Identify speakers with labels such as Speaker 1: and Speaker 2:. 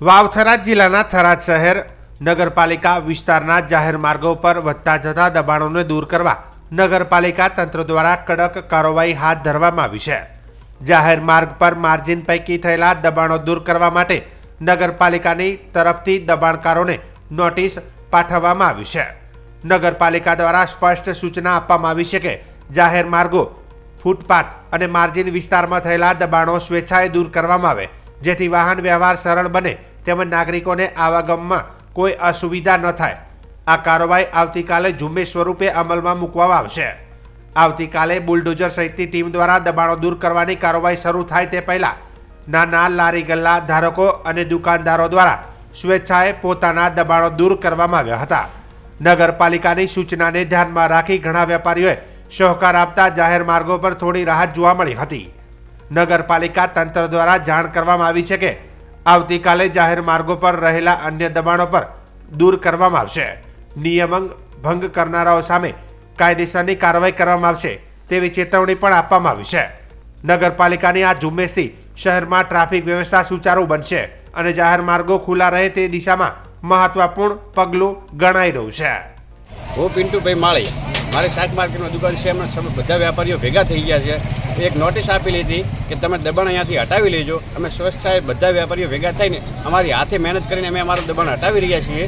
Speaker 1: વાવથરા જિલ્લાના થરાદ શહેર, નગરપાલિકા વિસ્તારના જાહેર માર્ગો પર વધતા જતા દબાણોને દૂર કરવા નગરપાલિકા તંત્ર દ્વારા કડક કાર્યવાહી હાથ ધરવામાં આવી છે. જાહેર માર્ગ પર માર્જિન પૈકી થયેલા દબાણો દૂર કરવા માટે નગરપાલિકાની તરફથી દબાણકારોને નોટિસ પાઠવવામાં આવી છે. નગરપાલિકા દ્વારા સ્પષ્ટ સૂચના આપવામાં આવી છે કે જાહેર માર્ગો, ફૂટપાથ અને માર્જિન વિસ્તારમાં થયેલા દબાણો સ્વેચ્છાએ દૂર કરવામાં આવે, જેથી વાહન વ્યવહાર સરળ બને તેમજ નાગરિકોને આવાગમમાં કોઈ અસુવિધા ન થાય. આ કાર્યવાહી આવતીકાલે ઝુંબેશ સ્વરૂપે અમલમાં મૂકવામાં આવશે. આવતીકાલે બુલડોઝર સહિતની ટીમ દ્વારા દબાણો દૂર કરવાની કાર્યવાહી શરૂ થાય તે પહેલા નાના લારી ગલ્લા ધારકો અને દુકાનદારો દ્વારા સ્વેચ્છાએ પોતાના દબાણો દૂર કરવામાં આવ્યા હતા. નગરપાલિકાની સૂચનાને ધ્યાનમાં રાખી ઘણા વેપારીઓએ સહકાર આપતા જાહેર માર્ગો પર થોડી રાહત જોવા મળી હતી. નગરપાલિકા તંત્ર દ્વારા જાણ કરવામાં આવી છે કે આવતીકાલે જાહેર માર્ગો પર રહેલા અન્ય દબાણો પર દૂર કરવામાં આવશે. નિયમંગ ભંગ કરનારાઓ સામે કાયદેસરની કાર્યવાહી કરવામાં આવશે તેવી ચેતવણી પણ આપવામાં આવી છે. નગરપાલિકાની આ ઝુંબેશથી શહેરમાં ટ્રાફિક વ્યવસ્થા સુચારુ બનશે અને જાહેર માર્ગો ખુલ્લા રહે તે દિશામાં મહત્વપૂર્ણ પગલું ગણાઈ રહ્યું છે.
Speaker 2: હું પિન્ટુભાઈ માળી. મારી શાક માર્કેટમાં દુકાન છે એમાં બધા વેપારીઓ ભેગા થઈ ગયા છે. એક નોટિસ આપેલી હતી કે તમે દબાણ અહીંયાથી હટાવી લેજો. અમે સ્વચ્છતાએ બધા વેપારીઓ ભેગા થઈને અમારી હાથે મહેનત કરીને અમે અમારું દબાણ હટાવી રહ્યા છીએ.